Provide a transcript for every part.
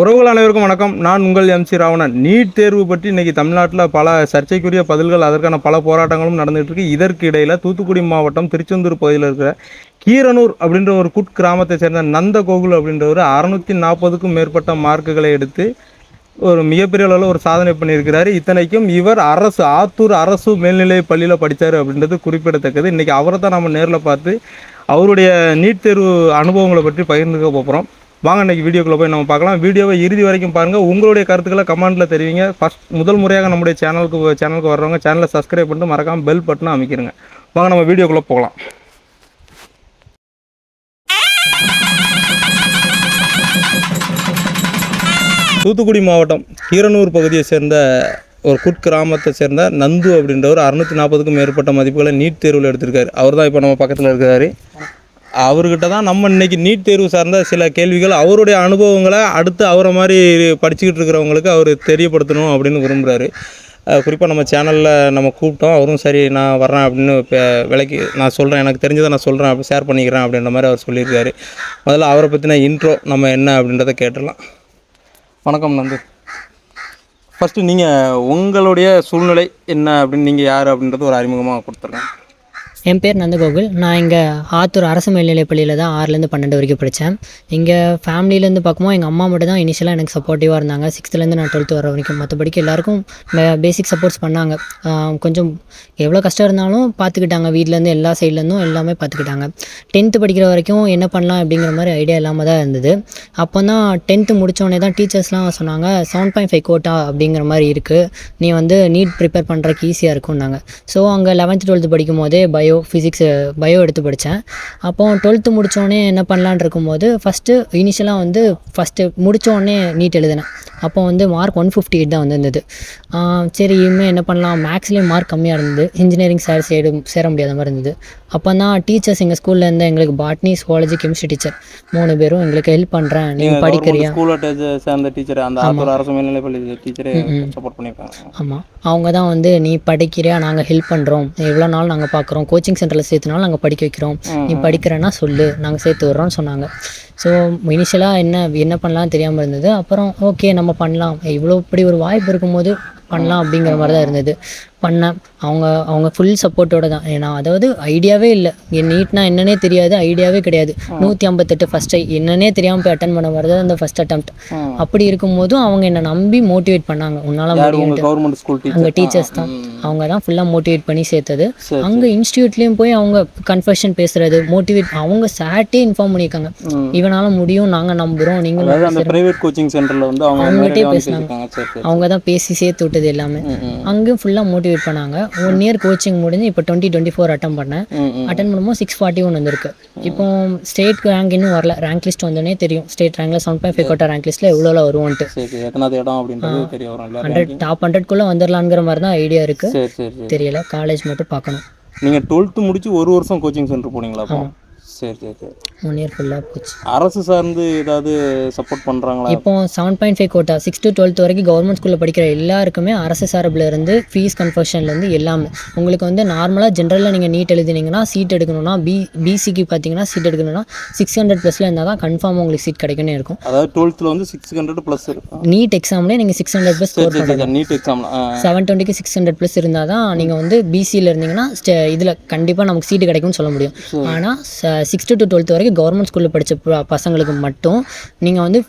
உறவுகள் அனைவருக்கும் வணக்கம். நான் உங்கள் எம்சி ராவணன். நீட் தேர்வு பற்றி இன்றைக்கி தமிழ்நாட்டில் பல சர்ச்சைக்குரிய பதில்கள் அதற்கான பல போராட்டங்களும் நடந்துகிட்ருக்கு இதற்கு இடையில் தூத்துக்குடி மாவட்டம் திருச்செந்தூர் பகுதியில் இருக்கிற கீரனூர் அப்படின்ற ஒரு குட் கிராமத்தை சேர்ந்த நந்த கோகுல் அப்படின்றவர் அறநூற்றி நாற்பதுக்கும் மேற்பட்ட மார்க்குகளை எடுத்து ஒரு மிகப்பெரிய அளவில் ஒரு சாதனை பண்ணியிருக்கிறாரு. இத்தனைக்கும் இவர் அரசு ஆத்தூர் அரசு மேல்நிலை பள்ளியில் படித்தார் அப்படின்றது குறிப்பிடத்தக்கது. இன்றைக்கி அவரை தான் நம்ம நேரில் பார்த்து அவருடைய நீட் தேர்வு அனுபவங்களை பற்றி பகிர்ந்துக்க போகிறோம் வாங்க இன்றைக்கி வீடியோக்குள்ளே போய் நம்ம பார்க்கலாம். வீடியோவை இறுதி வரைக்கும் பாருங்கள் உங்களுடைய கருத்துக்களை கமெண்ட்டில் தெரிவிங்க. ஃபஸ்ட் முதல் முறையாக நம்முடைய சேனலுக்கு சேனலுக்கு வர்றவங்க சேனலை சப்ஸ்கிரைப் பண்ணிட்டு மறக்காமல் பெல் பட்டனை அமைக்கிறங்க வாங்க நம்ம வீடியோக்குள்ளே போகலாம். தூத்துக்குடி மாவட்டம் கீரனூர் பகுதியை சேர்ந்த ஒரு குட்கிராமத்தை சேர்ந்த நந்து அப்படின்றவர் அறுநூற்றி நாற்பதுக்கும் மேற்பட்ட மதிப்புகளை நீட் தேர்வில் எடுத்திருக்காரு. அவர் தான் இப்போ நம்ம பக்கத்தில் இருக்கிறாரு. அவர்கிட்ட தான் நம்ம இன்னைக்கு நீட் தேர்வு சார்ந்த சில கேள்விகள் அவருடைய அனுபவங்களை அடுத்து அவரை மாதிரி படிச்சுக்கிட்டு இருக்கிறவங்களுக்கு அவர் தெரியப்படுத்தணும் அப்படின்னு விரும்புகிறாரு குறிப்பாக நம்ம சேனலில் நம்ம கூப்பிட்டோம். அவரும் சரி நான் வர்றேன் அப்படின்னு இப்போ விலைக்கு நான் சொல்கிறேன் எனக்கு தெரிஞ்சதை நான் சொல்கிறேன் அப்படி ஷேர் பண்ணிக்கிறேன் அப்படின்ற மாதிரி அவர் சொல்லியிருக்காரு. முதல்ல அவரை பற்றின இன்ட்ரோ நம்ம என்ன அப்படின்றத கேட்டுடலாம். வணக்கம் நந்து ஃபஸ்ட்டு நீங்கள் உங்களுடைய சூழ்நிலை என்ன அப்படின்னு நீங்கள் யார் அப்படின்றது ஒரு அறிமுகமாக கொடுத்துருங்க என் பேர் நந்தகோகுல். நான் இங்கே ஆத்தூர் அரசு மேல்நிலைப் பள்ளியில் தான் ஆறுலேருந்து பன்னெண்டு வரைக்கும் படித்தேன் இங்கே ஃபேமிலியிலேருந்து பார்க்கும்போது எங்கள் அம்மா மட்டும் தான் இனிஷியலாக எனக்கு சப்போர்ட்டிவாக இருந்தாங்க. சிக்ஸ்த்துலேருந்து நான் டுவெல்த்து வர வரைக்கும். மற்றபடிக்கு எல்லாருக்கும் பேசிக் சப்போர்ட்ஸ் பண்ணாங்க. கொஞ்சம் எவ்வளோ கஷ்டம் இருந்தாலும் பார்த்துக்கிட்டாங்க. வீட்டிலேருந்து எல்லா சைட்லேருந்தும் எல்லாமே பார்த்துக்கிட்டாங்க. டென்த்து படிக்கிற வரைக்கும் என்ன பண்ணலாம் அப்படிங்கிற மாதிரி ஐடியா இல்லாமல் தான் இருந்தது. அப்போ தான் டென்த்து முடித்தோடனே தான் டீச்சர்ஸ்லாம் சொன்னாங்க செவன் பாயிண்ட் ஃபைவ் கோட்டா அப்படிங்கிற மாதிரி இருக்குது நீ வந்து நீட் ப்ரிப்பேர் பண்ணுறக்கு ஈஸியாக இருக்கும்னாங்க. ஸோ அங்கே லெவன்த்து டுவெல்த்து படிக்கும் போதே பயோ ஃபிசிக்ஸ் பயோ uh, எடுத்து படித்தேன். அப்போ டுவெல்த்து முடித்தோடனே என்ன பண்ணலான்னு இருக்கும்போது ஃபஸ்ட்டு இனிஷியலாக வந்து ஃபஸ்ட்டு முடித்தோடனே நீட் எழுதினேன். அப்போ வந்து மார்க் ஒன் ஃபிஃப்டி எயிட் தான் வந்திருந்தது. சரி இனிமேல் என்ன பண்ணலாம்? மேக்ஸ்லேயும் மார்க் கம்மியாக இருந்தது. இன்ஜினியரிங் சேர சேர சேர முடியாத மாதிரி இருந்தது. அப்போ தான் டீச்சர்ஸ் எங்கள் ஸ்கூலில் இருந்து எங்களுக்கு பாட்னி சுவாலஜி கெமிஸ்ட்ரி டீச்சர் மூணு பேரும் எங்களுக்கு ஹெல்ப் பண்ணுறேன் நீங்கள் படிக்கிறியா? சேர்ந்த டீச்சர் அந்த அரசு மேல்நிலைப்பள்ளி டீச்சரே சப்போர்ட் பண்ணியிருக்காங்க. ஆமாம் அவங்க தான் வந்து நீ படிக்கிறியா? நாங்கள் ஹெல்ப் பண்ணுறோம் எவ்வளோ நாள் நாங்கள் பார்க்குறோம்? கோச்சிங் சென்டரில் சேர்த்துனாலும் நாங்கள் படிக்க வைக்கிறோம். நீ படிக்கிறேன்னா சொல்லு. நாங்கள் சேர்த்து விட்றோம்னு சொன்னாங்க. ஸோ இனிஷியலாக என்ன என்ன பண்ணலாம்னு தெரியாமல் இருந்தது. அப்புறம் ஓகே நம்ம பண்ணலாம். இவ்வளோ இப்படி ஒரு வாய்ப்பு இருக்கும்போது பண்ணலாம் அப்படிங்கிற மாதிரி தான் இருந்தது. பண்ணேன் அவங்க அவங்க ஃபுல் சப்போர்ட்டோட தான். ஏன்னா அதாவது ஐடியாவே இல்லை. என் நீட்னா என்னன்னே தெரியாது ஐடியாவே கிடையாது. நூற்றி ஐம்பத்தெட்டு ஃபஸ்ட் என்னன்னே தெரியாமல் போய் அட்டன் பண்ண வரது அந்த ஃபஸ்ட் அட்டம்ப்ட் அப்படி இருக்கும்போதும் அவங்க என்னை நம்பி மோட்டிவேட் பண்ணாங்க. உன்னால் முடியும் அங்கே டீச்சர்ஸ் தான். அவங்க தான் ஃபுல்லாக மோட்டிவேட் பண்ணி சேர்த்தது. அங்கே இன்ஸ்டியூட்லேயும் போய் அவங்க கன்ஃபெஷன் பேசுறது மோட்டிவேட் அவங்க சாட்டே இன்ஃபார்ம் பண்ணியிருக்காங்க. இவனால முடியும் நாங்கள் நம்புகிறோம் நீங்களும் பிரைவேட் கோச்சிங் சென்டர்ல வந்து அவங்க அவங்ககிட்டே பேசுனாங்க. அவங்க தான் பேசி சேர்த்து விட்டது எல்லாமே. அங்கேயும் ஃபுல்லாக மோட்டிவேட் பண்ணாங்க. ஒன் இயர் கோச்சிங் முடிஞ்சு இப்போ டுவெண்ட்டி டுவெண்ட்டி ஃபோர் அட்டன் பண்ணேன். அட்டன் பண்ணும்போது சிக்ஸ் ஃபார்ட்டி ஒன் வந்திருக்கு. இப்போ ஸ்டேட் ரேங்க் இன்னும் வரல. ரேங்க் லிஸ்ட் வந்தோடனே தெரியும். State ரேங்க்ல seven point five quota rank லிஸ்ட்டில் எவ்வளோ வருவோன்ட்டு. ஹண்ட்ரட் டாப் ஹண்ட்ரட்குள்ளே வந்துடலாங்கிற மாதிரி தான் ஐடியா சரி தெரியல. காலேஜ் மட்டும் பார்க்கணும். நீங்க டுவெல்த்து முடிச்சு ஒரு வருஷம் கோச்சிங் சென்டர் போனீங்களா சரி சரி சரி. ஒன் இயர் ஃபுல்லாக போச்சு. அரசு சார்ந்து ஏதாவது சப்போர்ட் பண்றாங்களா? இப்போ seven point five quota six to twelfth வரைக்கும் கவர்மெண்ட் ஸ்கூலில் படிக்கிற எல்லாருக்குமே அரசு சார்பில் இருந்து ஃபீஸ் கன்ஃபர்ஷன்லேருந்து எல்லாமே. உங்களுக்கு வந்து நார்மலாக ஜென்ரலாக நீங்கள் நீட் எழுதினீங்கன்னா சீட் எடுக்கணும்னா பி பிசிக்கு பார்த்தீங்கன்னா சீட் எடுக்கணும்னா சிக்ஸ் ஹண்ட்ரட் ப்ளஸில் இருந்தால் தான் கன்ஃபார்மாக உங்களுக்கு சீட் கிடைக்கும்னு இருக்கும். அதாவது டுவெல்த்தில் வந்து சிக்ஸ் ஹண்ட்ரட் ப்ளஸ் இருக்கும் நீட் எக்ஸாம்லேயே நீங்கள் சிக்ஸ் ஹண்ட்ரட் ப்ளஸ் ஸ்கோர் பண்ணணும். நீட் எக்ஸாம்ல செவன் டுவெண்ட்டிக்கு சிக்ஸ் ஹண்ட்ரட் ப்ளஸ் இருந்தால் தான் நீங்கள் வந்து பிசியில் இருந்தீங்கன்னா இதில் கண்டிப்பாக நமக்கு சீட்டு கிடைக்கும்னு சொல்ல முடியும். ஆனால் சிக்ஸ்த்து டு டுவெல்த் வரைக்கும் கவர்மெண்ட் ஸ்கூலில் படித்த பசங்களுக்கு மட்டும் நீங்கள் வந்து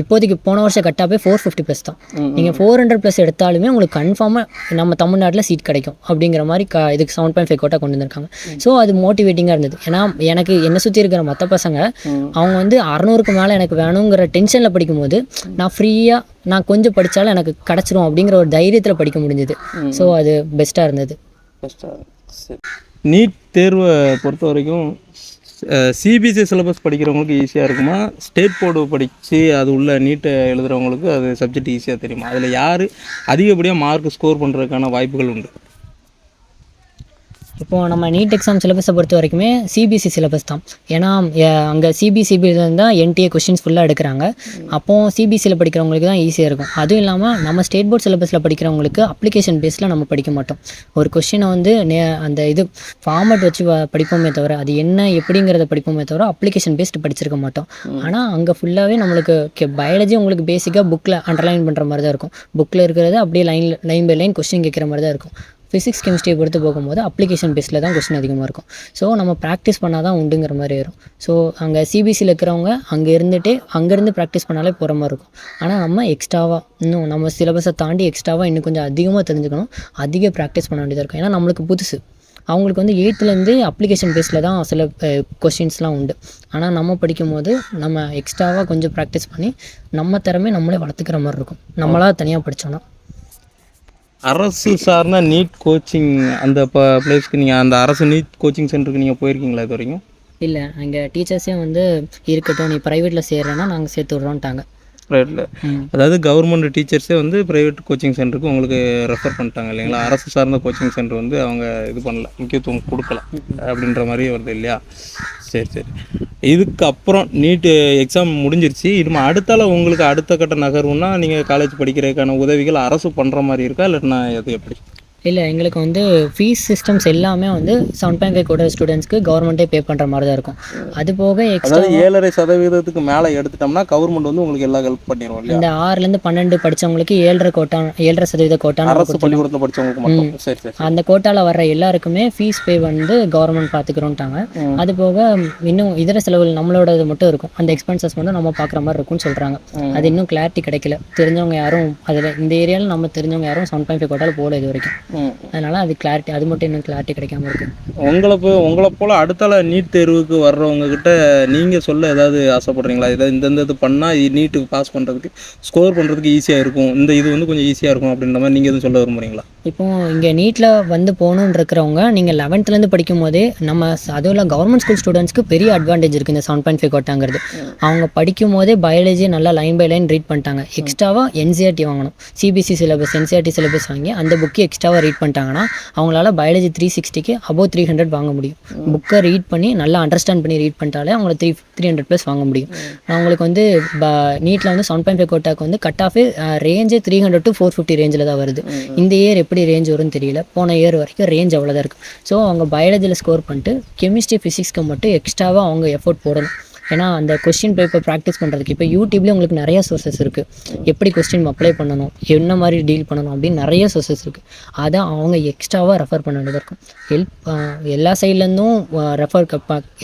இப்போதைக்கு போன வருஷம் கட்டாவே ஃபோர் ஃபிஃப்டி ப்ளஸ் தான். நீங்கள் ஃபோர் ஹண்ட்ரட் ப்ளஸ் எடுத்தாலுமே உங்களுக்கு கன்ஃபார்மாக நம்ம தமிழ்நாட்டில் சீட் கிடைக்கும் அப்படிங்கிற மாதிரி க இதுக்கு செவன் பாயிண்ட் ஃபைவ் கோட்டா கொண்டு வந்திருக்காங்க. ஸோ அது மோட்டிவேட்டிங்காக இருந்தது. ஏன்னா எனக்கு என்னை சுற்றி இருக்கிற மற்ற பசங்க அவங்க வந்து அறநூறுக்கு மேலே எனக்கு வேணுங்கிற டென்ஷனில் படிக்கும்போது நான் ஃப்ரீயாக நான் கொஞ்சம் படித்தாலும் எனக்கு கிடச்சிரும் அப்படிங்கிற ஒரு தைரியத்தில் படிக்க முடிஞ்சது. ஸோ அது பெஸ்ட்டாக இருந்தது. நீட் தேர்வை பொறுத்த வரைக்கும் சிபிஎஸ்சி சிலபஸ் படிக்கிறவங்களுக்கு ஈஸியாக இருக்குமா? ஸ்டேட் போர்டு படித்து அது உள்ள நீட்டை எழுதுகிறவங்களுக்கு அது சப்ஜெக்ட் ஈஸியாக தெரியுமா? அதில் யார் அதிகப்படியாக மார்க் ஸ்கோர் பண்ணுறதுக்கான வாய்ப்புகள் உண்டு? இப்போது நம்ம நீட் எக்ஸாம் சிலபஸை பொறுத்த வரைக்குமே சிபிஎஸ்சி சிலபஸ் தான். ஏன்னா அங்கே சிபிசிபிலேருந்து தான் என்டிஏ கொஷின்ஸ் ஃபுல்லாக எடுக்கிறாங்க. அப்போது சிபிஎஸ்சியில் படிக்கிறவங்களுக்கு தான் ஈஸியாக இருக்கும். அதுவும் இல்லாமல் நம்ம ஸ்டேட் போர்ட் சிலபஸில் படிக்கிறவங்களுக்கு அப்ளிகேஷன் பேஸில் நம்ம படிக்க மாட்டோம். ஒரு கொஷினை வந்து நே அந்த இது ஃபார்மட் வச்சு படிப்போமே தவிர அது என்ன எப்படிங்கிறத படிப்போமே தவிர அப்ளிகேஷன் பேஸ்டு படிச்சிருக்க மாட்டோம். ஆனால் அங்கே ஃபுல்லாகவே நம்மளுக்கு பயாலஜி உங்களுக்கு பேசிக்காக புக்கில் அண்டர்லைன் பண்ணுற மாதிரி தான் இருக்கும். புக்கில் இருக்கிறது அப்படியே line line by line question கேட்குற மாதிரி தான் இருக்கும். ஃபிசிக்ஸ் கெமிஸ்ட்ரியை பொறுத்து போகும்போது அப்ளிகேஷன் பேஸில் தான் கொஸ்டின் அதிகமாக இருக்கும். ஸோ நம்ம ப்ராக்டிஸ் பண்ணால் தான் உண்டுங்கிற மாதிரி வரும். ஸோ அங்கே சிபிசியில் இருக்கிறவங்க அங்கே இருந்துட்டு அங்கேருந்து ப்ராக்டிஸ் பண்ணாலே போகிற மாதிரி இருக்கும். ஆனால் நம்ம எக்ஸ்ட்ராவாக இன்னும் நம்ம சிலபஸை தாண்டி எக்ஸ்ட்ராவாக இன்னும் கொஞ்சம் அதிகமாக தெரிஞ்சுக்கணும். அதிக ப்ராக்டிஸ் பண்ண வேண்டியதாக இருக்கும். ஏன்னா நம்மளுக்கு புதுசு. அவங்களுக்கு வந்து எயித்துலேருந்து அப்ளிகேஷன் பேஸில் தான் சில கொஷின்ஸ்லாம் உண்டு. ஆனால் நம்ம படிக்கும்போது நம்ம எக்ஸ்ட்ராவாக கொஞ்சம் ப்ராக்டிஸ் பண்ணி நம்ம திறமை நம்மளே வளர்த்துக்கிற மாதிரி இருக்கும். நம்மளாக தனியாக படித்தோன்னா அரசு சார்ந்த நீட் கோச்சிங் அந்த ப பிளேஸ்க்கு நீங்கள் அந்த அரசு நீட் கோச்சிங் சென்டருக்கு நீங்கள் போயிருக்கீங்களா இது வரைக்கும் இல்லை அங்கே டீச்சர்ஸே வந்து இருக்கட்டும் நீ ப்ரைவேட்டில் சேர்றேன்னா நாங்கள் சேர்த்து விட்றோன்ட்டாங்க ரைட்டில் அதாவது கவர்மெண்ட் டீச்சர்ஸே வந்து ப்ரைவேட் கோச்சிங் சென்டருக்கு உங்களுக்கு ரெஃபர் பண்ணிட்டாங்க இல்லைங்களா? அரசு சார்ந்த கோச்சிங் சென்டர் வந்து அவங்க இது பண்ணல முக்கியத்துவம் கொடுக்கல அப்படின்ற மாதிரி வருது இல்லையா? சரி சரி. இதுக்கு அப்புறம் நீட் எக்ஸாம் முடிஞ்சிருச்சு இனிமேல் அடுத்தால உங்களுக்கு அடுத்த கட்ட நகர்வுன்னா நீங்கள் காலேஜ் படிக்கிறதுக்கான உதவிகள் அரசு பண்ணுற மாதிரி இருக்கா? இல்லைன்னா அது எப்படி? இல்லை எங்களுக்கு வந்து ஃபீஸ் சிஸ்டம்ஸ் எல்லாமே வந்து செவன் பாயிண்ட் ஃபைவ் கூட ஸ்டூடெண்ட்ஸ்க்கு கவர்மெண்ட்டே பே பண்ணுற மாதிரி தான் இருக்கும். அது போக எக்ஸ்ட்ரா ஏழரை சதவீதத்துக்கு மேலே எடுத்துட்டோம்னா கவர்மெண்ட் வந்து உங்களுக்கு எல்லாம் ஹெல்ப் இல்லையா? இந்த ஆறுலேருந்து பன்னெண்டு படித்தவங்களுக்கு ஏழரை கோட்டா ஏழரை சதவீத கோட்டான பள்ளிக்கூடத்தில் படிச்சவங்களுக்கு மட்டும். சரி சரி அந்த கோட்டாவில் வர்ற எல்லாருக்குமே ஃபீஸ் பே வந்து கவர்மெண்ட் பார்த்துக்கிறோன்ட்டாங்க. அது போக இன்னும் இதர செலவுகள் நம்மளோட இது மட்டும் இருக்கும். அந்த எக்ஸ்பென்சஸ் மட்டும் நம்ம பார்க்குற மாதிரி இருக்கும்னு சொல்கிறாங்க. அது இன்னும் கிளாரிட்டி கிடைக்கல. தெரிஞ்சவங்க யாரும் அதில் இந்த ஏரியாவில் நம்ம தெரிஞ்சவங்க யாரும் செவன் பாயிண்ட் ஃபைவ் கோட்டாவில் போகல இது வரைக்கும். அதனால அது கிளாரிட்டி அது மட்டும் இன்னும் கிளாரிட்டி கிடைக்காம இருக்கு. உங்களை போ உங்களை போல் அடுத்தால நீட் தேர்வுக்கு வர்றவங்க கிட்ட நீங்கள் சொல்ல ஏதாவது ஆசைப்படுறீங்களா? இதை இந்த இது பண்ணால் நீட்டுக்கு பாஸ் பண்ணுறதுக்கு ஸ்கோர் பண்ணுறதுக்கு ஈஸியாக இருக்கும். இந்த இது வந்து கொஞ்சம் ஈஸியாக இருக்கும் அப்படின்ற மாதிரி நீங்கள் எதுவும் சொல்ல விரும்புறீங்களா? இப்போ இங்கே நீட்டில் வந்து போகணுன்னு இருக்கிறவங்க நீங்கள் லெவன்த்துலேருந்து படிக்கும் போதே நம்ம அதுவும் இல்லை கவர்மெண்ட் ஸ்கூல் ஸ்டூடெண்ட்ஸ்க்கு பெரிய அட்வான்டேஜ் இருக்குது இந்த செவன் பாயிண்ட் ஃபைவ் கோட்டாங்கிறது. அவங்க படிக்கும் போதே பயாலஜி நல்லா லைன் பை லைன் ரீட் பண்ணிட்டாங்க. எக்ஸ்ட்ராவாக என்சிஆர்டி வாங்கணும். சிபிசி சிலபஸ் என்சிஆர்டி சிலபஸ் வாங்கி அந்த புக்கு எக்ஸ்ட்ராவாக ரீட் பண்ணிட்டாங்கன்னா அவங்களால பயாலஜி த்ரீ சிக்ஸ்டிக்கு அபோவ் த்ரீ ஹண்ட்ரட் வாங்க முடியும். புக்கை ரீட் பண்ணி நல்லா அண்டர்ஸ்டாண்ட் பண்ணி ரீட் பண்ணிட்டாலே அவங்கள த்ரீ த்ரீ ஹண்ட்ரட் ப்ளஸ் வாங்க முடியும். அவங்களுக்கு வந்து நீட்டில் வந்து செவன் பாயிண்ட் ஃபைவ் கோட்டாக்கு வந்து கட் ஆஃபே ரேஞ்சே three hundred to four fifty ரேஞ்சில் தான் வருது. இந்த இயர் எப்படி ரேஞ்ச் வரும்னு தெரியல. போன இயர் வரைக்கும் ரேஞ்ச் அவ்வளோதான் இருக்குது ஸோ அவங்க பயாலஜியில் ஸ்கோர் பண்ணிட்டு கெமிஸ்ட்ரி ஃபிசிக்ஸ்க்கு மட்டும் எக்ஸ்ட்ராவாக அவங்க எஃபோர்ட் போடணும். ஏன்னா அந்த கொஸ்டின் பேப்பர் ப்ராக்டிஸ் பண்ணுறதுக்கு இப்போ யூடியூப்லேயே உங்களுக்கு நிறைய சோர்சஸ் இருக்குது எப்படி கொஸ்டின் அப்ளை பண்ணணும் என்ன மாதிரி டீல் பண்ணணும் அப்படின்னு நிறைய சோர்சஸ் இருக்குது அதை அவங்க எக்ஸ்ட்ராவாக ரெஃபர் பண்ண வேண்டியதாக இருக்கும். ஹெல்ப் எல்லா சைட்லேருந்தும் ரெஃபர்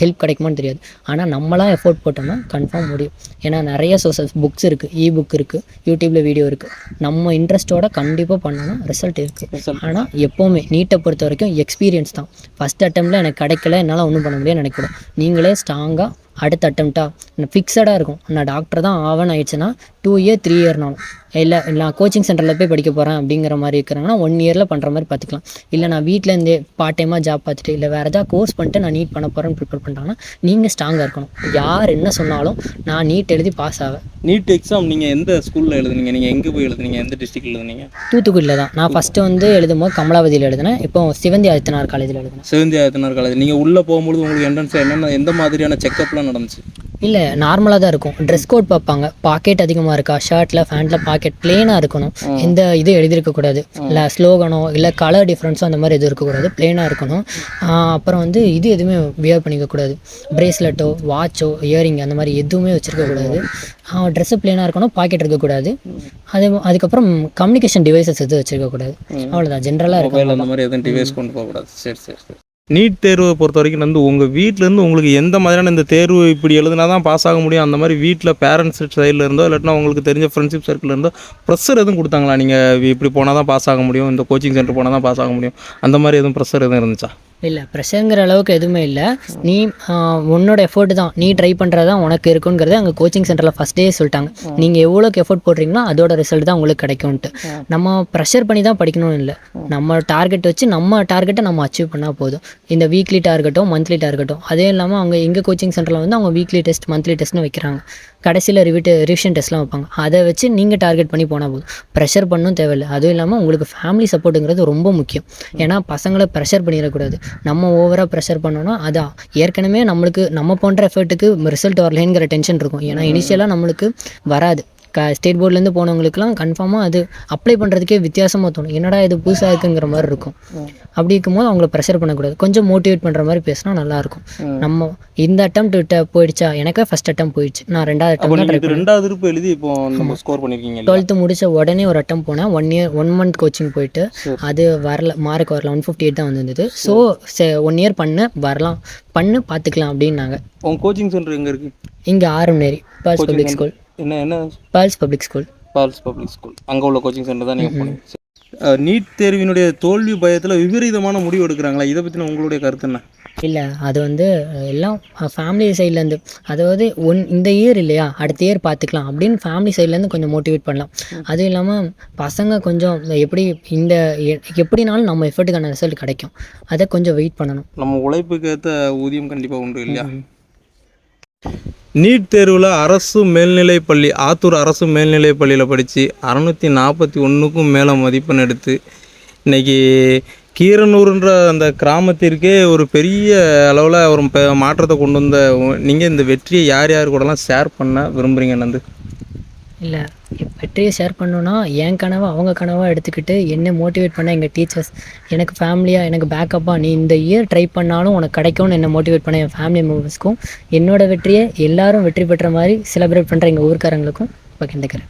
ஹெல்ப் கிடைக்குமான்னு தெரியாது. ஆனால் நம்மளாம் எஃபோர்ட் போட்டோம்னா கன்ஃபார்ம் முடியும். ஏன்னா நிறைய சோர்சஸ் புக்ஸ் இருக்குது இ புக் இருக்குது யூடியூப்பில் வீடியோ இருக்குது நம்ம இன்ட்ரெஸ்ட்டோட கண்டிப்பாக பண்ணணும் ரிசல்ட் இருக்குது ஆனால் எப்போவுமே நீட்டை பொறுத்த வரைக்கும் எக்ஸ்பீரியன்ஸ் தான். ஃபஸ்ட் அட்டம்ப்டில் எனக்கு கிடைக்கல என்னால் ஒன்றும் பண்ண முடியாது நினைக்கூடாது நீங்களே ஸ்ட்ராங்காக அடுத்த அட்டம்ப்டாக ஃபிக்ஸடாக இருக்கும். நான் டாக்டர் தான் ஆவன் ஆயிடுச்சுன்னா டூ இயர் த்ரீ இயர்னாலும் இல்லை நான் கோச்சிங் சென்டரில் போய் படிக்க போகிறேன் அப்படிங்கிற மாதிரி இருக்கிறாங்கன்னா ஒன் இயரில் பண்ணுற மாதிரி பார்த்துக்கலாம். இல்லை நான் வீட்டில் இருந்தே பார்ட் டைமாக ஜாப் பார்த்துட்டு இல்லை வேறு ஏதாவது கோர்ஸ் பண்ணிட்டு நான் நீட் பண்ண போகிறேன்னு ப்ரிப்பேர் பண்ணிட்டாங்கன்னா நீங்கள் ஸ்ட்ராங்காக இருக்கணும். யார் என்ன சொன்னாலும் நான் நீட் எழுதி பாஸ் ஆவேன். நீட் எக்ஸாம் நீங்கள் எந்த ஸ்கூலில் எழுதுனீங்க? நீங்கள் எங்கே போய் எழுதுனீங்க? எந்த டிஸ்ட்ரிக்டில் எழுதுனீங்க? தூத்துக்குடியில் தான். நான் ஃபஸ்ட்டு வந்து எழுதும்போது கமலாவதியில் எழுதினேன். இப்போ சிவந்தி ஆதித்தனார் காலேஜில் எழுதினேன். சிவந்தி ஆயத்தனார் காலேஜ். நீங்கள் உள்ளே போகும்பொழுது உங்களுக்கு என்ட்ரன்ஸ் என்னென்ன எந்த மாதிரியான செக்கப்லாம் நடந்துச்சு? இல்லை நார்மலாக தான் இருக்கும். ட்ரெஸ் கோட் பார்ப்பாங்க. பாக்கெட் அதிகமாக இருக்கா? ஷர்ட்டில் ஃபேண்ட்டில் பாக்கெட் பிளேனாக இருக்கணும். எந்த இது எழுதியிருக்கக்கூடாது இல்லை ஸ்லோகனோ இல்லை கலர் டிஃப்ரென்ஸோ அந்த மாதிரி எதுவும் இருக்கக்கூடாது பிளேனாக இருக்கணும். அப்புறம் வந்து இது எதுவுமே வியர் பண்ணிக்கக்கூடாது பிரேஸ்லெட்டோ வாட்சோ இயரிங் அந்த மாதிரி எதுவுமே வச்சுருக்கக்கூடாது ட்ரெஸ்ஸு பிளேனாக இருக்கணும் பாக்கெட் இருக்கக்கூடாது அது அதுக்கப்புறம் கம்யூனிகேஷன் டிவைசஸ் எதுவும் வச்சுருக்கக்கூடாது அவ்வளோதான் ஜென்ரலாக இருக்கும் அந்த மாதிரி எதுவும் டிவைஸ் கொண்டு போகக்கூடாது சரி சரி சரி. நீட் தேர்வை பொறுத்த வரைக்கும் வந்து உங்கள் வீட்டிலேருந்து உங்களுக்கு எந்த மாதிரியான இந்த தேர்வு இப்படி எழுதுனா தான் பாஸ் ஆக முடியும்? அந்த மாதிரி வீட்டில் பேரண்ட்ஸ் சைடில் இருந்தோ இல்லாட்டினா உங்களுக்கு தெரிஞ்ச ஃப்ரெண்ட்ஷிப் சர்க்கிள் இருந்தோ ப்ரெஷர் எதுவும் கொடுத்தாங்களா? நீங்கள் இப்படி போனால் தான் பாஸ் ஆக முடியும்? இந்த கோச்சிங் சென்டர் போனால் தான் பாஸ் ஆக முடியும்? அந்த மாதிரி எதுவும் ப்ரெஷர் எதுவும் இருந்துச்சா? இல்லை ப்ரெஷருங்கிற அளவுக்கு எதுவுமே இல்லை. நீ உன்னோட எஃபோர்ட் தான். நீ ட்ரை பண்ணுறது தான் உனக்கு இருக்குங்கிறது அங்கே கோச்சிங் சென்டரில் ஃபஸ்ட் டே சொல்லிட்டாங்க. நீங்கள் எவ்வளோக்கு எஃபோர்ட் போடுறீங்களோ அதோட ரிசல்ட் தான் உங்களுக்கு கிடைக்கும்ன்ட்டு. நம்ம ப்ரெஷர் பண்ணி தான் படிக்கணும்னு இல்லை. நம்ம டார்கெட் வச்சு நம்ம டார்கெட்டை நம்ம அச்சீவ் பண்ணால் போதும். இந்த வீக்லி டார்கெட்டோ மந்த்லி டார்கெட்டோ அதே இல்லாமல் அவங்க எங்கள் கோச்சிங் சென்டரில் வந்து அவங்க வீக்லி டெஸ்ட் மந்த்லி டெஸ்ட்னு வைக்கிறாங்க. கடைசியில் ரிவிட்டு ரிவிஷன் டெஸ்ட்லாம் வைப்பாங்க. அதை வச்சு நீங்கள் டார்கெட் பண்ணி போனால் போதும். ப்ரெஷர் பண்ணும் தேவையில்லை. அதுவும் இல்லாமல் உங்களுக்கு ஃபேமிலி சப்போர்ட்டுங்கிறது ரொம்ப முக்கியம். ஏன்னா பசங்களை ப்ரெஷர் பண்ணிடக்கூடாது. நம்ம ஓவராக ப்ரெஷர் பண்ணோன்னா அதான் ஏற்கனவே நம்மளுக்கு நம்ம பண்ணுற எஃபர்ட்டுக்கு ரிசல்ட் வரலேங்கிற டென்ஷன் இருக்கும். ஏன்னா இனிஷியலாக நம்மளுக்கு வராது. க ஸ்டேட் போர்ட்லேருந்து போனவங்களுக்குலாம் கன்ஃபார்மாக அது அப்ளை பண்ணுறதுக்கே வித்தியாசமாக தோணும். என்னடா இது புதுசாக இருக்குங்கிற மாதிரி இருக்கும். அப்படி இருக்கும்போது அவங்கள ப்ரெஷர் பண்ணக்கூடாது. கொஞ்சம் மோட்டிவேட் பண்ணுற மாதிரி பேசினா நல்லாயிருக்கும் நம்ம இந்த அட்டம் விட்ட போயிடுச்சா? எனக்கே ஃபஸ்ட் அட்டம் போயிடுச்சு. நான் ரெண்டாவது அட்டம் ரெண்டாவது எழுதி இப்போ நம்ம ஸ்கோர் பண்ணியிருக்கீங்க? டுவெல்த்து முடிச்ச உடனே ஒரு அட்டம் போனேன். One year one month coaching போயிட்டு. அது வரல. மார்க் வரல. ஒன் ஃபிஃப்டி எயிட் தான் வந்திருந்தது. ஸோ ஒன் இயர் பண்ணு வரலாம். பண்ணு பார்த்துக்கலாம் அப்படின்னாங்க. உங்கள் கோச்சிங் சென்டர் எங்கே இருக்குது இங்கே ஆரம்நேரி பேர்ல்ஸ் பப்ளிக் ஸ்கூல் என்ன என்ன? Pearls public school Paul's public school அங்கே உள்ள கோச்சிங் சென்டர் தான் நீங்கள் போனீங்க. நீட் தேர்வினுடைய தோல்வி பயத்தில் விபரீதமான முடிவு எடுக்கிறாங்களா? இதை பற்றின உங்களுடைய கருத்து என்ன? இல்லை அது வந்து எல்லாம் ஃபேமிலி சைட்லேருந்து அதாவது ஒன் இந்த இயர் இல்லையா? அடுத்த இயர் பார்த்துக்கலாம் அப்படின்னு ஃபேமிலி சைட்லேருந்து கொஞ்சம் மோட்டிவேட் பண்ணலாம். அதுவும் இல்லாமல் பசங்க கொஞ்சம் எப்படி இந்த எப்படினாலும் நம்ம எஃபர்ட்டுக்கான ரிசல்ட் கிடைக்கும். அதை கொஞ்சம் வெயிட் பண்ணணும். நம்ம உழைப்புக்கு ஏற்ற ஊதியம் கண்டிப்பாக உண்டு இல்லையா? நீட் தேர்வில் அரசு மேல்நிலைப் பள்ளி ஆத்தூர் அரசு மேல்நிலைப் பள்ளியில் படித்து அறநூற்றி நாற்பத்தி ஒன்றுக்கும் மேலே மதிப்பெண் எடுத்து இன்னைக்கு கீரனூருன்ற அந்த கிராமத்திற்கே ஒரு பெரிய அளவில் ஒரு மாற்றத்தை கொண்டு வந்த நீங்கள் இந்த வெற்றியை யார் யார் கூடலாம் ஷேர் பண்ண விரும்புகிறீங்க நந்து? இல்லை வெற்றியை ஷேர் பண்ணோன்னா என் கனவை அவங்க கனவாக எடுத்துக்கிட்டு என்ன மோட்டிவேட் பண்ண எங்கள் டீச்சர்ஸ் எனக்கு ஃபேமிலியாக எனக்கு பேக்கப்பாக நீ இந்த இயர் ட்ரை பண்ணாலும் உனக்கு கிடைக்கும்னு என்ன மோட்டிவேட் பண்ண என் ஃபேமிலி மெம்பர்ஸ்க்கும் என்னோட வெற்றியை எல்லாரும் வெற்றி பெற்ற மாதிரி செலிப்ரேட் பண்ணுற எங்கள் ஊர்க்காரங்களுக்கும் பகிர்ந்துக்கிறேன்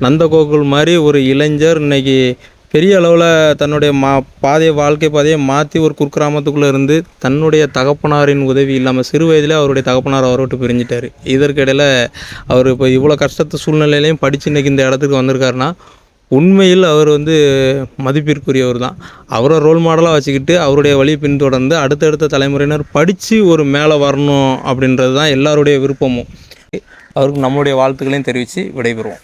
நந்தகோகுல் மாதிரி ஒரு இளைஞர் இன்னைக்கு பெரிய அளவில் தன்னுடைய மா பாதையை வாழ்க்கை பாதையை மாற்றி ஒரு குர்கிராமத்துக்குள்ளே இருந்து தன்னுடைய தகப்பனாரின் உதவி இல்லாமல் சிறு வயதில் அவருடைய தகப்பனார் அவரை விட்டு பிரிஞ்சிட்டார். இதற்கிடையில் அவர் இப்போ இவ்வளோ கஷ்டத்து சூழ்நிலையிலையும் படித்து இன்னைக்கு இந்த இடத்துக்கு வந்திருக்காருன்னா உண்மையில் அவர் வந்து மதிப்பிற்குரியவர் தான். அவரை ரோல் மாடலாக வச்சுக்கிட்டு அவருடைய வழியை பின்தொடர்ந்து அடுத்தடுத்த தலைமுறையினர் படித்து ஒரு மேலே வரணும் அப்படின்றது தான் எல்லாருடைய விருப்பமும். அவருக்கு நம்முடைய வாழ்த்துக்களையும் தெரிவித்து விடைபெறுவோம்.